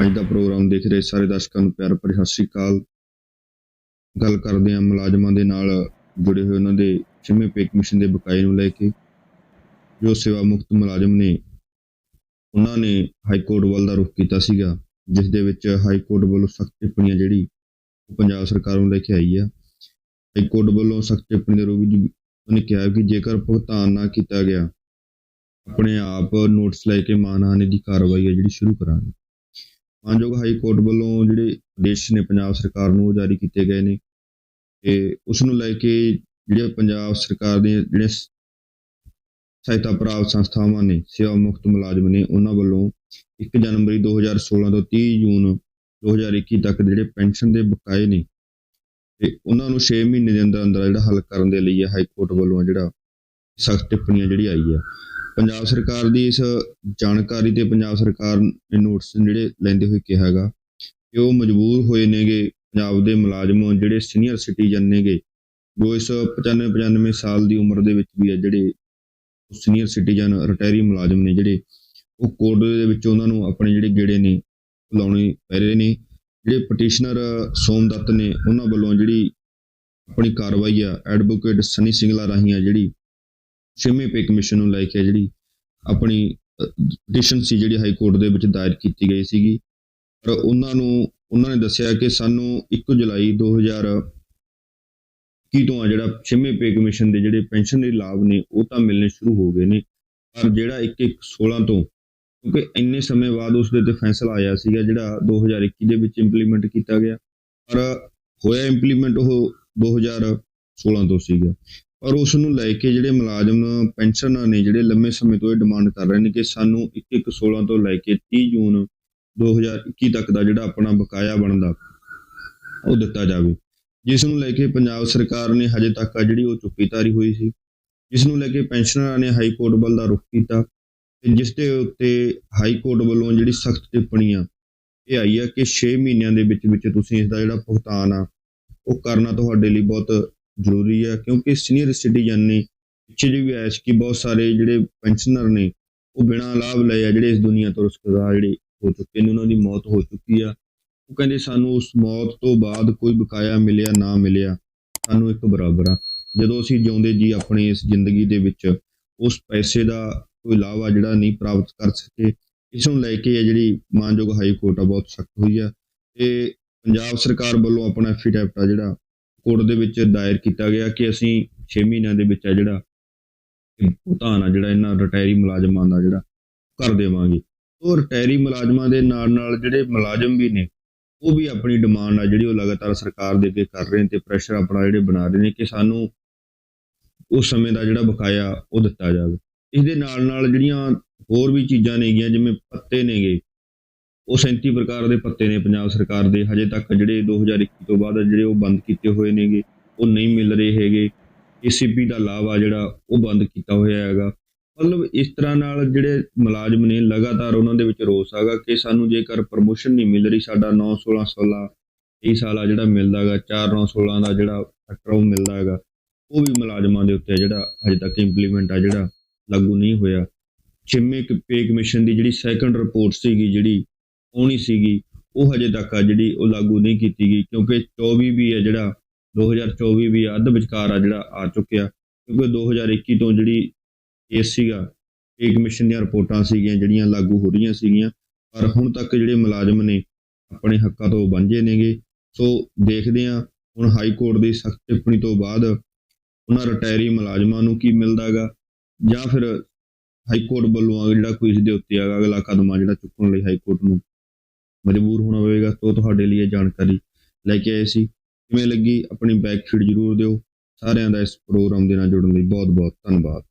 ਅੱਜ ਦਾ ਪ੍ਰੋਗਰਾਮ ਦੇਖ ਰਹੇ ਸਾਰੇ ਦਰਸ਼ਕਾਂ ਨੂੰ ਪਿਆਰ ਭਰੀ ਸਤਿ ਸ੍ਰੀ ਅਕਾਲ। ਗੱਲ ਕਰਦੇ ਹਾਂ ਮੁਲਾਜ਼ਮਾਂ ਦੇ ਨਾਲ ਜੁੜੇ ਹੋਏ ਉਹਨਾਂ ਦੇ ਛੇਵੇਂ ਪੇ ਕਮਿਸ਼ਨ ਦੇ ਬਕਾਏ ਨੂੰ ਲੈ ਕੇ, ਜੋ ਸੇਵਾ ਮੁਕਤ ਮੁਲਾਜ਼ਮ ਨੇ, ਉਹਨਾਂ ਨੇ ਹਾਈ ਕੋਰਟ ਵੱਲ ਦਾ ਰੁਖ ਕੀਤਾ ਸੀਗਾ, ਜਿਸ ਦੇ ਵਿੱਚ ਹਾਈ ਕੋਰਟ ਵੱਲੋਂ ਸਖਤ ਟਿੱਪਣੀਆਂ ਜਿਹੜੀ ਉਹ ਪੰਜਾਬ ਸਰਕਾਰ ਨੂੰ ਲੈ ਕੇ ਆਈ ਆ। ਹਾਈ ਕੋਰਟ ਵੱਲੋਂ ਸਖਤ ਟਿੱਪਣੀ ਦੇ ਰੂਪ ਵਿੱਚ ਉਹਨੇ ਕਿਹਾ ਕਿ ਜੇਕਰ ਭੁਗਤਾਨ ਨਾ ਕੀਤਾ ਗਿਆ, ਆਪਣੇ ਆਪ ਨੋਟਿਸ ਲੈ ਕੇ ਮਾਨਹਾਨੀ ਦੀ ਕਾਰਵਾਈ ਹੈ ਜਿਹੜੀ ਸ਼ੁਰੂ ਕਰਾਂਗੇ। ਮਾਨਯੋਗ ਹਾਈ ਕੋਰਟ ਵੱਲੋਂ ਜਿਹੜੇ ਆਦੇਸ਼ ਨੇ ਪੰਜਾਬ ਸਰਕਾਰ ਨੂੰ ਉਹ ਜਾਰੀ ਕੀਤੇ ਗਏ ਨੇ ਤੇ ਉਸ ਨੂੰ ਲੈ ਕੇ ਜਿਹੜੇ ਪੰਜਾਬ ਸਰਕਾਰ ਦੇ ਜਿਹੜੇ ਸਹਾਇਤਾ ਪ੍ਰਾਪਤ ਸੰਸਥਾਵਾਂ ਨੇ, ਸੇਵਾ ਮੁਕਤ ਮੁਲਾਜ਼ਮ ਨੇ, ਉਹਨਾਂ ਵੱਲੋਂ 1 ਜਨਵਰੀ 2016 ਤੋਂ 30 ਜੂਨ 2021 ਤੱਕ ਜਿਹੜੇ ਪੈਨਸ਼ਨ ਦੇ ਬਕਾਏ ਨੇ ਤੇ ਉਹਨਾਂ ਨੂੰ 6 ਮਹੀਨੇ ਦੇ ਅੰਦਰ ਅੰਦਰ ਜਿਹੜਾ ਹੱਲ ਕਰਨ ਦੇ ਲਈ ਹਾਈ ਕੋਰਟ ਵੱਲੋਂ ਜਿਹੜਾ ਸਖਤ ਟਿੱਪਣੀਆਂ ਜਿਹੜੀ ਆਈ ਹੈ। ਪੰਜਾਬ ਸਰਕਾਰ ਦੀ ਇਸ ਜਾਣਕਾਰੀ ਤੇ ਪੰਜਾਬ ਸਰਕਾਰ ਨੇ ਨੋਟਿਸ ਜਿਹੜੇ ਲੈਂਦੇ ਹੋਏ ਕਿਹਾ ਹੈਗਾ ਕਿ ਉਹ ਮਜਬੂਰ ਹੋਏ ਨੇਗੇ ਪੰਜਾਬ ਦੇ ਮੁਲਾਜ਼ਮ ਜਿਹੜੇ ਸੀਨੀਅਰ ਸਿਟੀਜ਼ਨ ਨੇਗੇ ਜੋ ਇਸ 95 95 ਸਾਲ ਦੀ ਉਮਰ ਦੇ ਵਿੱਚ ਵੀ ਹੈ ਜਿਹੜੇ ਸੀਨੀਅਰ ਸਿਟੀਜ਼ਨ ਰਿਟਾਇਰੀ ਮੁਲਾਜ਼ਮ ਨੇ ਜਿਹੜੇ ਉਹ ਕੋਰਟ ਦੇ ਵਿੱਚ ਉਹਨਾਂ ਨੂੰ ਆਪਣੇ ਜਿਹੜੇ ਗੇੜੇ ਨੇ ਲਾਉਣੇ ਪੈ ਰਹੇ ਨੇ। ਜਿਹੜੇ ਪਟੀਸ਼ਨਰ ਸੋਮਦੱਤ ਨੇ ਉਹਨਾਂ ਵੱਲੋਂ ਜਿਹੜੀ ਆਪਣੀ ਕਾਰਵਾਈ ਆ ਐਡਵੋਕੇਟ ਸਨੀ ਸਿੰਗਲਾ ਰਾਹੀਂ ਆ ਜਿਹੜੀ ਛੇਵੇਂ ਪੇ ਕਮਿਸ਼ਨ ਨੂੰ ਲੈ ਕੇ ਜਿਹੜੀ ਆਪਣੀ ਪਟੀਸ਼ਨ ਸੀ ਜਿਹੜੀ ਹਾਈ ਕੋਰਟ ਦੇ ਵਿੱਚ ਦਾਇਰ ਕੀਤੀ ਗਈ ਸੀਗੀ। ਪਰ ਉਹਨਾਂ ਨੂੰ, ਉਹਨਾਂ ਨੇ ਦੱਸਿਆ ਕਿ ਸਾਨੂੰ 1 ਜੁਲਾਈ 2021 ਤੋਂ ਆ ਜਿਹੜਾ ਛੇਵੇਂ ਪੇ ਕਮਿਸ਼ਨ ਦੇ ਜਿਹੜੇ ਪੈਨਸ਼ਨ ਦੇ ਲਾਭ ਨੇ, ਉਹ ਤਾਂ ਮਿਲਣੇ ਸ਼ੁਰੂ ਹੋ ਗਏ ਨੇ। ਪਰ ਜਿਹੜਾ 1 16 ਤੋਂ, ਕਿਉਂਕਿ ਇੰਨੇ ਸਮੇਂ ਬਾਅਦ ਉਸ ਦੇ ਤੇ ਫੈਸਲਾ ਆਇਆ ਸੀਗਾ ਜਿਹੜਾ 2021 ਦੇ ਵਿੱਚ ਇੰਪਲੀਮੈਂਟ ਕੀਤਾ ਗਿਆ। ਪਰ ਹੋਇਆ ਇੰਪਲੀਮੈਂਟ ਉਹ 2016 ਤੋਂ ਸੀਗਾ। ਔਰ ਉਸ ਨੂੰ ਲੈ ਕੇ ਜਿਹੜੇ ਮੁਲਾਜ਼ਮ ਪੈਨਸ਼ਨ ਨੇ ਜਿਹੜੇ ਲੰਮੇ ਸਮੇਂ ਤੋਂ ਇਹ ਡਿਮਾਂਡ ਕਰ ਰਹੇ ਨੇ ਕਿ ਸਾਨੂੰ 1/1/16 ਤੋਂ ਲੈ ਕੇ 30 ਜੂਨ 2021 ਤੱਕ ਦਾ ਜਿਹੜਾ ਆਪਣਾ ਬਕਾਇਆ ਬਣਦਾ, ਉਹ ਦਿੱਤਾ ਜਾਵੇ। ਜਿਸ ਨੂੰ ਲੈ ਕੇ ਪੰਜਾਬ ਸਰਕਾਰ ਨੇ ਹਜੇ ਤੱਕ ਆ ਜਿਹੜੀ ਉਹ ਚੁੱਪੀ ਤਾਰੀ ਹੋਈ ਸੀ, ਜਿਸ ਨੂੰ ਲੈ ਕੇ ਪੈਨਸ਼ਨਰਾਂ ਨੇ ਹਾਈ ਕੋਰਟ ਵੱਲ ਦਾ ਰੁਖ ਕੀਤਾ ਤੇ ਜਿਸ ਦੇ ਉੱਤੇ ਹਾਈ ਕੋਰਟ ਵੱਲੋਂ ਜਿਹੜੀ ਸਖਤ ਟਿੱਪਣੀ ਆ, ਇਹ ਆਈ ਆ ਕਿ 6 ਮਹੀਨਿਆਂ ਦੇ ਵਿੱਚ ਵਿੱਚ ਤੁਸੀਂ ਇਸ ਦਾ ਜਿਹੜਾ ਭੁਗਤਾਨ ਆ, ਉਹ ਕਰਨਾ ਤੁਹਾਡੇ ਲਈ ਬਹੁਤ ਜ਼ਰੂਰੀ ਹੈ ਕਿਉਂਕਿ ਸੀਨੀਅਰ ਸਿਟੀਜ਼ਨ ਨੇ ਪਿੱਛੇ ਜਿਹੇ ਵੀ ਆਇਆ ਸੀ ਕਿ ਬਹੁਤ ਸਾਰੇ ਜਿਹੜੇ ਪੈਨਸ਼ਨਰ ਨੇ, ਉਹ ਬਿਨਾਂ ਲਾਭ ਲਏ ਆ ਜਿਹੜੇ ਇਸ ਦੁਨੀਆ ਤੋਂ ਰੁਸਕਦਾ ਜਿਹੜੇ ਹੋ ਚੁੱਕੇ ਨੇ, ਉਹਨਾਂ ਦੀ ਮੌਤ ਹੋ ਚੁੱਕੀ ਆ। ਉਹ ਕਹਿੰਦੇ ਸਾਨੂੰ ਉਸ ਮੌਤ ਤੋਂ ਬਾਅਦ ਕੋਈ ਬਕਾਇਆ ਮਿਲਿਆ, ਨਾ ਮਿਲਿਆ, ਸਾਨੂੰ ਇੱਕ ਬਰਾਬਰ ਆ। ਜਦੋਂ ਅਸੀਂ ਜਿਉਂਦੇ ਜੀ ਆਪਣੇ ਇਸ ਜ਼ਿੰਦਗੀ ਦੇ ਵਿੱਚ, ਉਸ ਪੈਸੇ ਦਾ ਕੋਈ ਲਾਭ ਆ ਜਿਹੜਾ ਨਹੀਂ ਪ੍ਰਾਪਤ ਕਰ ਸਕੇ, ਇਸ ਨੂੰ ਲੈ ਕੇ ਇਹ ਜਿਹੜੀ ਮਾਨਯੋਗ ਹਾਈ ਕੋਰਟ ਆ, ਬਹੁਤ ਸਖਤ ਹੋਈ ਆ। ਤੇ ਪੰਜਾਬ ਸਰਕਾਰ ਵੱਲੋਂ ਆਪਣਾ ਐਫੀਡੈਵਿਟ ਆ ਜਿਹੜਾ ਕੋਰਟ ਦੇ ਵਿੱਚ ਦਾਇਰ ਕੀਤਾ ਗਿਆ ਕਿ ਅਸੀਂ 6 ਮਹੀਨਿਆਂ ਦੇ ਵਿੱਚ ਆ ਜਿਹੜਾ ਭੁਗਤਾਨ ਆ, ਜਿਹੜਾ ਇਹਨਾਂ ਰਿਟਾਇਰੀ ਮੁਲਾਜ਼ਮਾਂ ਦਾ ਜਿਹੜਾ ਕਰ ਦੇਵਾਂਗੇ। ਉਹ ਰਿਟਾਇਰੀ ਮੁਲਾਜ਼ਮਾਂ ਦੇ ਨਾਲ ਨਾਲ ਜਿਹੜੇ ਮੁਲਾਜ਼ਮ ਵੀ ਨੇ, ਉਹ ਵੀ ਆਪਣੀ ਡਿਮਾਂਡ ਆ ਜਿਹੜੀ ਉਹ ਲਗਾਤਾਰ ਸਰਕਾਰ ਦੇ ਅੱਗੇ ਕਰ ਰਹੇ ਨੇ ਤੇ ਪ੍ਰੈਸ਼ਰ ਆਪਣਾ ਜਿਹੜੇ ਬਣਾ ਰਹੇ ਨੇ ਕਿ ਸਾਨੂੰ ਉਸ ਸਮੇਂ ਦਾ ਜਿਹੜਾ ਬਕਾਇਆ ਉਹ ਦਿੱਤਾ ਜਾਵੇ। ਇਸ ਦੇ ਨਾਲ ਨਾਲ ਜਿਹੜੀਆਂ ਹੋਰ ਵੀ ਚੀਜ਼ਾਂ ਨੇਗੀਆਂ, ਜਿਵੇਂ ਪੱਤੇ ਨੇਗੇ ਉਹ 37 ਪ੍ਰਕਾਰ ਦੇ ਪੱਤੇ ਨੇ ਪੰਜਾਬ ਸਰਕਾਰ ਦੇ। ਹਜੇ ਤੱਕ ਜਿਹੜੇ 2021 ਤੋਂ ਬਾਅਦ ਜਿਹੜੇ ਉਹ ਬੰਦ ਕੀਤੇ ਹੋਏ ਨੇਗੇ, ਉਹ ਨਹੀਂ ਮਿਲ ਰਹੇ ਹੈਗੇ। ਏਸੀਪੀ ਦਾ ਲਾਭ ਆ ਜਿਹੜਾ, ਉਹ ਬੰਦ ਕੀਤਾ ਹੋਇਆ ਹੈਗਾ। ਮਤਲਬ ਇਸ ਤਰ੍ਹਾਂ ਨਾਲ ਜਿਹੜੇ ਮੁਲਾਜ਼ਮ ਨੇ, ਲਗਾਤਾਰ ਉਹਨਾਂ ਦੇ ਵਿੱਚ ਰੋਸ ਹੈਗਾ ਕਿ ਸਾਨੂੰ ਜੇਕਰ ਪ੍ਰਮੋਸ਼ਨ ਨਹੀਂ ਮਿਲ ਰਹੀ, ਸਾਡਾ 9 16 16 ਇਹ ਸਾਲ ਆ ਜਿਹੜਾ ਮਿਲਦਾ ਹੈਗਾ 4 9 16 ਦਾ ਜਿਹੜਾ ਫੈਕਟਰ ਉਹ ਮਿਲਦਾ ਹੈਗਾ। ਉਹ ਵੀ ਮੁਲਾਜ਼ਮਾਂ ਦੇ ਉੱਤੇ ਜਿਹੜਾ ਹਜੇ ਤੱਕ ਇੰਪਲੀਮੈਂਟ ਆ ਜਿਹੜਾ ਲਾਗੂ ਨਹੀਂ ਹੋਇਆ। ਛੇਵੇਂ ਪੇ ਕਮਿਸ਼ਨ ਦੀ ਜਿਹੜੀ ਸੈਕੰਡ ਰਿਪੋਰਟ ਸੀਗੀ, ਜਿਹੜੀ ਆਉਣੀ ਸੀਗੀ, ਉਹ ਹਜੇ ਤੱਕ ਆ ਜਿਹੜੀ ਉਹ ਲਾਗੂ ਨਹੀਂ ਕੀਤੀ ਗਈ, ਕਿਉਂਕਿ 24 ਵੀ ਹੈ ਜਿਹੜਾ 2024 ਵੀ ਅੱਧ ਵਿਚਕਾਰ ਆ ਜਿਹੜਾ ਆ ਚੁੱਕਿਆ, ਕਿਉਂਕਿ 2021 ਤੋਂ ਜਿਹੜੀ ਕੇਸ ਸੀਗਾ ਪੇ ਕਮਿਸ਼ਨ ਦੀਆਂ ਰਿਪੋਰਟਾਂ ਸੀਗੀਆਂ, ਜਿਹੜੀਆਂ ਲਾਗੂ ਹੋ ਰਹੀਆਂ ਸੀਗੀਆਂ, ਪਰ ਹੁਣ ਤੱਕ ਜਿਹੜੇ ਮੁਲਾਜ਼ਮ ਨੇ, ਆਪਣੇ ਹੱਕਾਂ ਤੋਂ ਵਾਂਝੇ ਨੇਗੇ। ਸੋ ਦੇਖਦੇ ਹਾਂ, ਹੁਣ ਹਾਈ ਕੋਰਟ ਦੀ ਸਖਤ ਟਿੱਪਣੀ ਤੋਂ ਬਾਅਦ ਉਹਨਾਂ ਰਿਟਾਇਰੀ ਮੁਲਾਜ਼ਮਾਂ ਨੂੰ ਕੀ ਮਿਲਦਾਗਾ, ਜਾਂ ਫਿਰ ਹਾਈ ਕੋਰਟ ਵੱਲੋਂ ਆ ਜਿਹੜਾ ਕੋਈ ਇਸ ਦੇ ਉੱਤੇ ਆ, ਅਗਲਾ ਕਦਮ ਆ ਜਿਹੜਾ ਚੁੱਕਣ ਲਈ ਹਾਈ ਕੋਰਟ ਨੂੰ। ਮਜਬੂਰ ਹੋਣਾ ਪਵੇਗਾ ਤੋਂ ਤੁਹਾਡੇ ਲਈ ਇਹ ਜਾਣਕਾਰੀ ਲੈ ਕੇ ਆਏ ਸੀ। ਕਿਵੇਂ ਲੱਗੀ ਆਪਣੀ ਬੈਕ ਫੀਡ ਜ਼ਰੂਰ ਦਿਓ। ਸਾਰਿਆਂ ਦਾ ਇਸ ਪ੍ਰੋਗਰਾਮ ਦੇ ਨਾਲ ਜੁੜਨ ਲਈ ਬਹੁਤ ਬਹੁਤ ਧੰਨਵਾਦ।